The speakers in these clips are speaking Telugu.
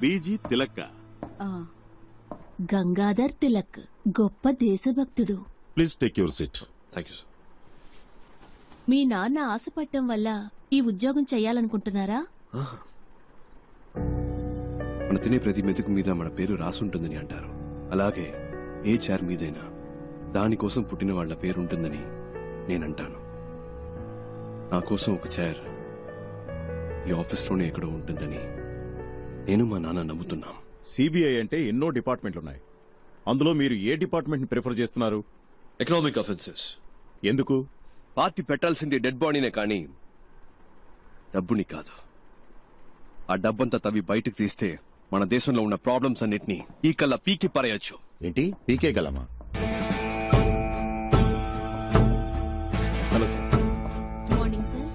బీజీ తిలక్క ఆ. గంగాధర్ తిలక్ గొప్ప దేశభక్తుడు. Please take your seat thank you sir మీ నాన్న ఆశపట్టం వల్ల ఈ ఉద్యోగం చెయ్యాలనుకుంటున్నారా మన తినే ప్రతి మెతుకు మీద మన పేరు రాసుంటుందని అంటారు. అలాగే ఏ చైర్ మీదైనా దానికోసం పుట్టిన వాళ్ళ పేరు ఉంటుందని నేనంటాను. నా కోసం ఒక చైర్ ఈ ఆఫీస్లోనే ఎక్కడో ఉంటుందని నేను మా నాన్న నమ్ముతున్నాం. సిబిఐ అంటే ఎన్నో డిపార్ట్మెంట్లు ఉన్నాయి అందులో మీరు ఏ డిపార్ట్మెంట్ని ప్రిఫర్ చేస్తున్నారు? ఎకనామిక్ అఫెన్సెస్ ఎందుకు? పార్టీ పెట్టాల్సింది డెడ్ బాడీనే కానీ డబ్బుని కాదు. ఆ డబ్బంతా తవ్వి బయటకు తీస్తే మన దేశంలో ఉన్న ప్రాబ్లమ్స్ అన్నిటినీ ఈ కల్లా పీకి పారేయొచ్చు. ఏంటి? పీకే గలమా? Hello sir morning sir.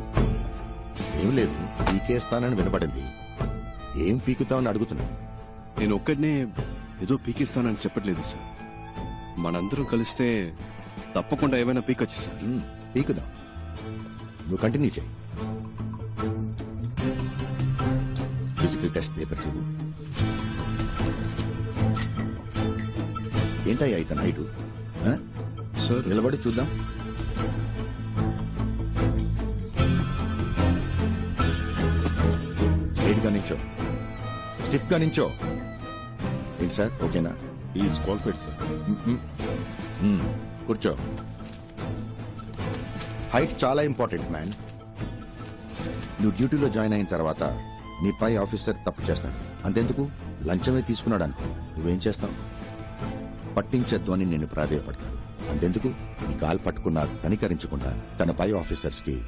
ఏం లేదు పీకేస్తానని వినపడింది. ఏం పీకుతామని అడుగుతున్నాను నేను ఒక్కడనే ఏదో పీకిస్తానని చెప్పట్లేదు సార్. మనందరం కలిస్తే తప్పకుండా ఏమైనా పీకొచ్చు సార్. పీకుదాం. నువ్వు కంటిన్యూ చేయి. ఫిజికల్ టెస్ట్ పేపర్ చదువు. ఏంటయ్యా ఇతను హైటు? సార్. నిలబడి చూద్దాం. స్ట్రైట్గా నించో స్టిఫ్గా నించో. ఏంటి సార్? ఓకేనా? Is qualified sir. కూర్చో. హైట్ చాలా ఇంపార్టెంట్ మ్యాన్ నువ్వు డ్యూటీలో జాయిన్ అయిన తర్వాత నీ పై ఆఫీసర్ తప్పు చేస్తాడు. అంతెందుకు? లంచమే తీసుకున్నాడు అనుకో. నువ్వేం చేస్తావు? పట్టించొద్దు అని నేను ప్రాధేయపడతాను అంతెందుకు? నీ కాలు పట్టుకున్నా కనికరించకుండా తన పై ఆఫీసర్స్కి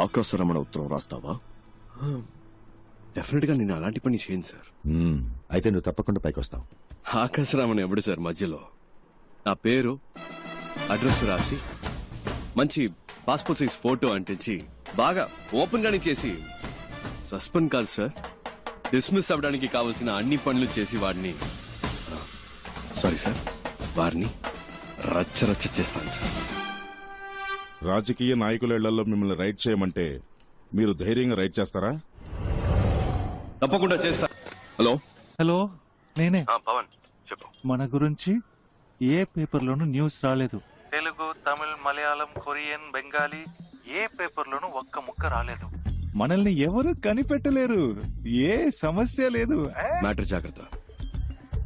ఆకాశరమణ ఉత్తరం రాస్తావా? డెఫినెట్గా నేను అలాంటి పని చేయను సార్ మ్మ్. అయితే నువ్వు తప్పకుండా పైకి వస్తావు ఆకాశరామన్ ఎవడు సార్ మధ్యలో? నా పేరు అడ్రస్ రాసి మంచి పాస్పోర్ట్ సైజ్ ఫోటో అంటించి బాగా ఓపెన్ గానే చేసి సస్పెండ్ కాదు సార్ డిస్మిస్ అవ్వడానికి కావలసిన అన్ని పనులు చేసి వాడిని సారీ సార్ వారిని రచ్చ రచ్చ చేస్తాను సార్ రాజకీయ నాయకుల ఇళ్ళలో మిమ్మల్ని రైడ్ చేయమంటే మీరు ధైర్యంగా రైడ్ చేస్తారా? తప్పకుండా చేస్తా. హలో? హలో నేనే. పవన్ చెప్పు. మన గురించి ఏ పేపర్లోనూ న్యూస్ రాలేదు. తెలుగు తమిళ్ మలయాళం కొరియన్ బెంగాలీ ఏ పేపర్లోనూ ఒక్క ముక్క రాలేదు. మనల్ని ఎవరు కనిపెట్టలేరు? ఏ సమస్య లేదు? మ్యాటర్ జాగ్రత్త.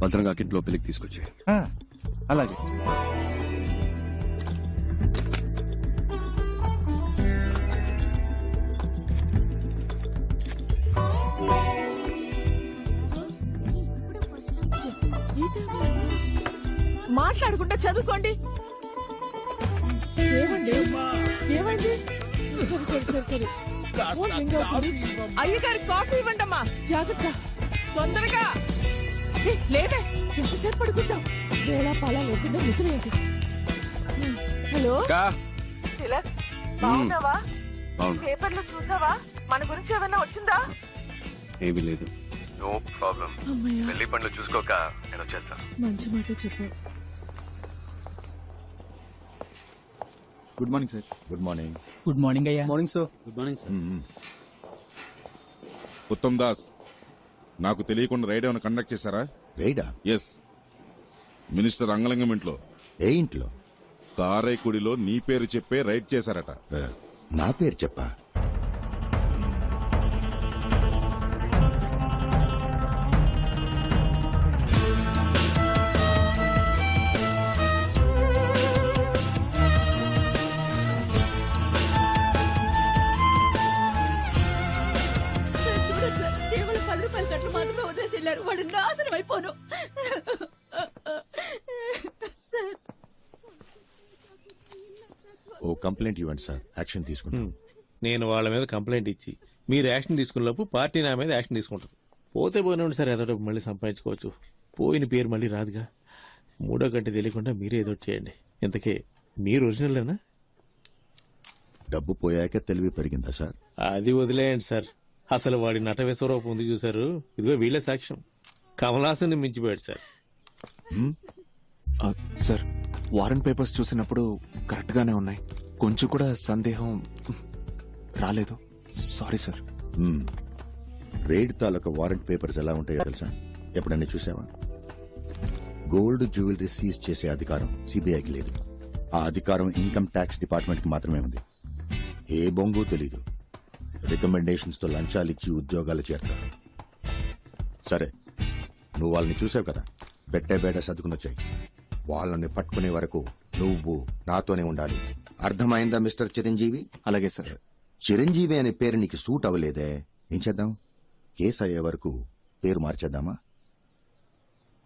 భద్రంగా కింట్లో పెళ్ళికి తీసుకొచ్చి ఆ, అలాగే. మాట్లాడకుండా చదువుకోండి. ఏమండి? ఏమైంది? సరే సరే సరే సరే. ఫోన్ రింగ్ అవుతుంది. అయ్యగారి కాఫీ ఇవ్వండమ్మా. జాగ్రత్త. తొందరగా. ఏ, లేదే. ఎంతసేపు పడుకుంటాం వేళ పాల లేకుండా నిద్రేయండి హలో? తిలక్ బాగున్నావా? అవును పేపర్లో చూసావా? మన గురించి ఏమైనా వచ్చిందా? ఏమీ లేదు. No problem. అమ్మయ్య. పెళ్ళి పనులు చూసుకోక నేను వచ్చేస్తాను మంచి మాట చెప్పు good morning sir good morning good morning అయ్యా మార్నింగ్ సార్ మ్మ్. ఉత్తమ్ దాస్ నాకు తెలియకుండా రైడ్ ఏమైనా కండక్ట్ చేశారా? రైడా? ఎస్ మినిస్టర్ అంగలింగం ఇంట్లో. ఏ ఇంట్లో? కారైకుడిలో నీ పేరు చెప్పే రైడ్ చేశారట. నా పేరు చెప్పా? సార్ కేవలం పది రూపాయల కట్లు మాత్రమే వదిలేసి వెళ్ళారు. వాడు నాశనం అయిపోను. సార్. ఓ కంప్లైంట్ ఇవ్వండి సార్. యాక్షన్ తీసుకుంటాం. నేను వాళ్ళ మీద కంప్లైంట్ ఇచ్చి మీరు యాక్షన్ తీసుకున్నప్పుడు పార్టీ నా మీద యాక్షన్ తీసుకుంటారు పోతే పోయినండి సార్ ఏదో మళ్ళీ సంపాదించుకోవచ్చు. పోయిన పేరు మళ్ళీ రాదుగా. మూడో గంట తెలియకుండా మీరే ఏదో చేయండి. ఇంతకీ మీరు ఒరిజినల్లేనా డబ్బు పోయాక తెలివి పెరిగిందా సార్? అది వదిలేయండి సార్. అసలు వాడి నట విశ్వరూపం ఉంది చూసారు ఇదిగో వీళ్ళే సాక్ష్యం. కమలాసన్ మించిపోయాడు సార్. ఆ, సార్ వారెంట్ పేపర్స్ చూసినప్పుడు కరెక్ట్ గానే ఉన్నాయి. కొంచెం కూడా సందేహం రాలేదు. Sorry sir. రేడ్ తాలూకా వారెంట్ పేపర్స్ ఎలా ఉంటాయో తెలుసా? ఎప్పుడన్నా చూసావా? గోల్డ్ జ్యువెలరీ సీజ్ చేసే అధికారం సిబిఐకి లేదు. ఆ అధికారం ఇన్కమ్ ట్యాక్స్ డిపార్ట్మెంట్కి మాత్రమే ఉంది. ఏ బొంగు తెలీదు. రికమెండేషన్స్తో లంచాలు ఇచ్చి ఉద్యోగాలు చేరతారు సరే నువ్వు వాళ్ళని చూసావు కదా? పెట్టే బేట సర్దుకుని వచ్చాయి. వాళ్ళని పట్టుకునే వరకు నువ్వు నాతోనే ఉండాలి. అర్థమైందా మిస్టర్ చిరంజీవి? అలాగే సార్. చిరంజీవి అనే పేరు నీకు సూట్ అవ్వలేదే. ఏం చేద్దాం? కేసు అయ్యే వరకు పేరు మార్చేద్దామా?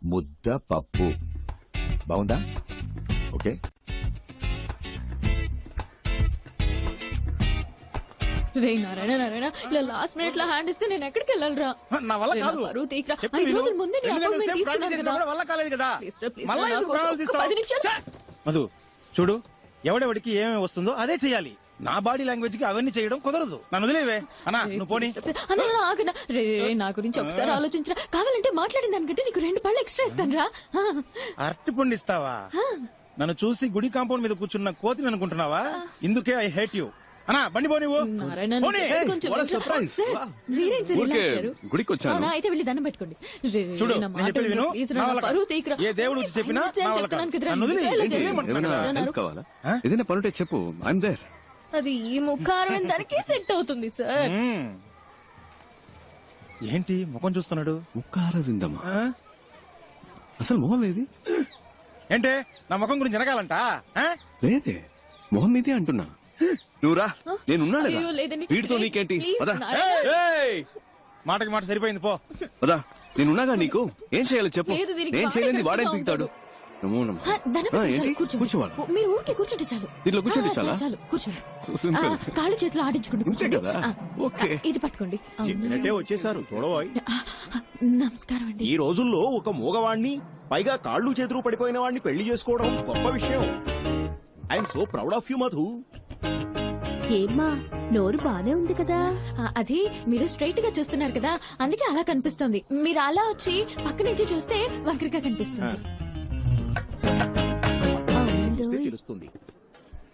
ముద్ద పప్పు. బాగుందా? ఓకే. రే నారాయణ నారాయణ ఇలా లాస్ట్ మినిట్లో హ్యాండ్ ఇస్తే నేను ఎక్కడికి వెళ్ళాలిరా? నా వల్ల కాదు. పరువు. చెప్తే ఐదు. రోజుల ముందే నీ సేపు తీసుకున్నాను కదా. వల్ల కాలేదు కదా? పది నిమిషాలు. మధు చూడు ఎవడెవడికి ఏమేమి వస్తుందో అదే చెయ్యాలి నా బాడీ లాంగ్వేజ్కి అవన్నీ చేయడం కుదరదు. నన్ను వదిలేవే. అన్నా నువ్వు పోనీ. అన్న, ఆగనా. రే రే, నా గురించి ఒకసారి ఆలోచించరా. కావాలంటే మాట్లాడిన దానికంటే నీకు రెండు పళ్ళు ఎక్స్ట్రా ఇస్తాను రా అరటి పండు ఇస్తావా? నన్ను చూసి గుడి కాంపౌండ్ మీద కూర్చున్న కోతిని అనుకుంటున్నావా? ఇందుకే ఐ హేట్ యూ. అన్నా బండి పో నువ్వు నారాయణ పోనీ. నువ్వు కొంచెం what a వింటరా? surprise. సార్, మీరేం సార్ ఇలా ఊరికే వచ్చారు? గుడికి వచ్చాను. అవునా, అయితే వెళ్ళి దండం పెట్టుకోండి రే, రే, చూడు నా నేను మాట చెప్పేది విను ప్లీజ్ రా, నా నా వల్ల కాదు. పరువు తీయకురా. ఏ దేవుడు వచ్చి చెప్పినా ఆయన వచ్చాయని నా వల్ల చెప్తున్నాను కాదు. కదరా, నన్ను వదిలేయ్. నువ్వు ఇలా ఏంటి? చేయకు. ఏమంటున్నావు ఏమైనా కదా? హెల్ప్ కావాలా ఆ? ఏదైనా పనుంటే చెప్పు ఐఎమ్ దేర్ అది ఈ ముఖారం దానికి సెట్ అవుతుంది సార్ మ్మ్. ఏంటి ముఖం చూస్తున్నాడు ముక్కార విందమా ఆ? అసలు మొహం ఏది ఏంటే నా ముఖం గురించి వెనకాలంట ఆ? లేదే మొహం మీదే అంటున్నా నువ్వు రా నేనున్నాను అయ్యో, లేదండి. వీటితో నీకేంటి పదా నారాయణ. ఏయ్! మాటకి మాట సరిపోయింది పో పదా నేనున్నాగా నీకు ఏం చేయాలో చెప్పు లేదు, దీనికి నేను బాగా చేయలేని వాడేం పీకుతాడు నమో నమః. ఆ, దండం ఆ, పెట్టుకోండి, ఏంటి చాలు, కూర్చోండి. కూర్చోవాలా మీరు ఊరికే కూర్చుంటే చాలు దీంట్లో కూర్చుంటే ఆ, చాలా? చాలు కూర్చోండి So ఆ, simple. కాళ్ళు చేతులు ఆడించుకోండి కూర్చోండి. కదా? ఆ, ఓకే. ఆ, ఇది పట్టుకోండి అవును. చెప్పినట్టే వచ్చేసారు చూడబోయ్ ఆ, ఆ, నమస్కారం అండి ఈ రోజుల్లో ఒక మూగవాణ్ణి పైగా కాళ్ళు చేతులు పడిపోయిన వాడిని పెళ్ళి చేసుకోవడం గొప్ప విషయం I'm so proud of you Madhu ఏమ్మా నోరు బానే ఉంది కదా? అది మీరు స్ట్రైట్గా చూస్తున్నారు కదా అందుకే అలా కనిపిస్తుంది. మీరు అలా వచ్చి పక్క నుంచి చూస్తే వంకరగా కనిపిస్తుంది. చూస్తే తెలుస్తుంది?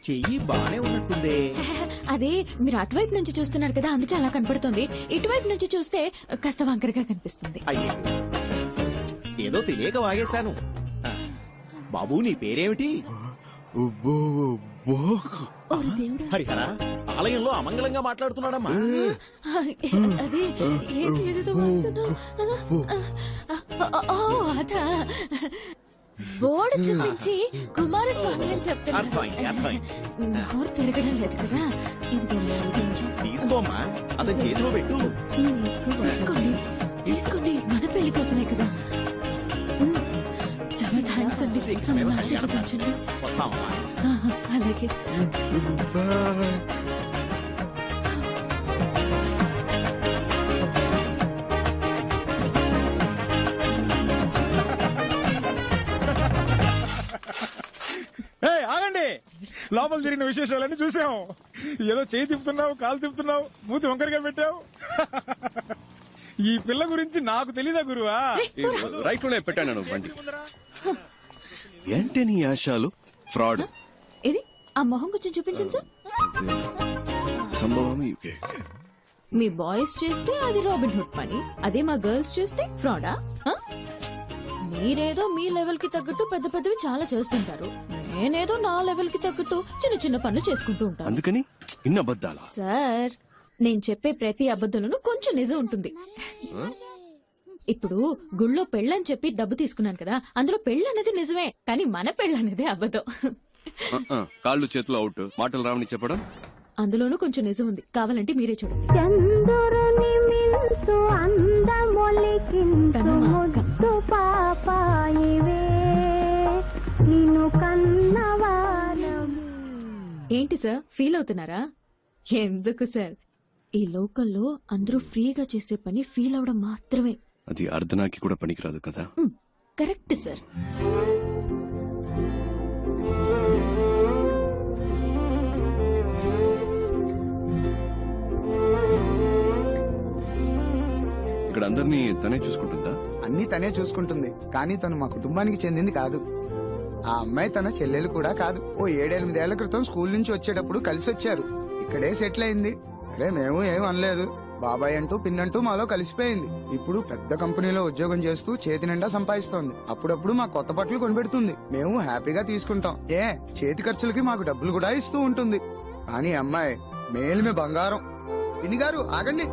చెయ్యి బానే ఉన్నట్టుందే. అదే మీరు అటువైపు నుంచి చూస్తున్నారు కదా అందుకే అలా కనపడుతుంది. ఇటువైపు నుంచి చూస్తే కాస్త వంకరగా కనిపిస్తుంది. అయ్యో. ఏదో తెలియక వాగేశాను. బాబు నీ పేరేమిటి. హరిహర ఆలయంలో అమంగళంగా మాట్లాడుతున్నాడమ్మా. అదే ఏంటి? ఓ అదా. బోర్డు చూపించి కుమారస్వామి అని నోరు తిరగడం లేదు కదా. ఇది తీసుకోమ్మా అతని చేతిలో పెట్టు. తీసుకోండి. తీసుకోండి. మన పెళ్ళి కోసమే కదా. థ్యాంక్స్ అండి ఆశీర్వదించండి అలాగే. ఆగండి. లోపల జరిగిన విశేషాలన్నీ చూసాం. ఏదో చేయి తిప్పుతున్నావు కాలు తిప్పుతున్నావు మూతి వంకరగా పెట్టావు. ఈ పిల్ల గురించి నాకు తెలీదా గురువా? రైట్లోనే పెట్టాను బండి. ఏంటి నీ ఆశాలు? ఫ్రాడ్. ఇది ఆ మొహం కొంచెం చూపించండి సార్. యూకే మీ బాయ్స్ చేస్తే అది రాబిన్ హుడ్ పని. అదే మా గర్ల్స్ చేస్తే ఫ్రాడా? మీరేదో మీ లెవెల్కి తగ్గట్టు పెద్ద పెద్దవి చాలా చేస్తుంటారు. నేనేదో నా లెవెల్కి తగ్గట్టు చిన్న చిన్న పనులు చేసుకుంటూ ఉంటాను. అందుకని ఇన్న అబద్ధాలా? సార్ నేను చెప్పే ప్రతి అబద్ధంలోనూ కొంచెం నిజం ఉంటుంది. ఇప్పుడు గుళ్ళో పెళ్ళని చెప్పి డబ్బు తీసుకున్నాను కదా అందులో పెళ్ళి అనేది నిజమే కానీ మన పెళ్ళి అనేది అబద్ధం కాళ్ళు చేతులు అవుట్. మాటలు రావని చెప్పడం? అందులోనూ కొంచెం నిజం ఉంది. కావాలంటే మీరే చూడండి. ఏంటి సార్ ఫీల్ అవుతున్నారా? ఎందుకు సార్? ఈ లోకల్లో అందరూ ఫ్రీగా చేసే పని ఫీల్ అవడం మాత్రమే. అది అర్ధనాకి కూడా పనికిరాదు కదా? Correct sir. ఇక్కడ అందరినీ తనే చూసుకుంటుందా? అన్ని తనే చూసుకుంటుంది. కానీ తను మా కుటుంబానికి చెందింది కాదు. ఆ అమ్మాయి తన చెల్లెలు కూడా కాదు. ఓ ఏడెనిమిదేళ్ళ క్రితం స్కూల్ నుంచి వచ్చేటప్పుడు కలిసి వచ్చారు ఇక్కడే సెటిల్ అయింది. అరే మేము ఏం అనలేదు. బాబాయ్ అంటూ పిన్నంటూ మాలో కలిసిపోయింది. ఇప్పుడు పెద్ద కంపెనీలో ఉద్యోగం చేస్తూ చేతి నిండా సంపాదిస్తోంది. అప్పుడప్పుడు మా కొత్త బట్టలు కొనిపెడుతుంది. మేము హ్యాపీగా తీసుకుంటాం. ఏ చేతి ఖర్చులకి మాకు డబ్బులు కూడా ఇస్తూ ఉంటుంది. కానీ అమ్మాయి మేలిమి బంగారం. పిన్ని గారు ఆగండి.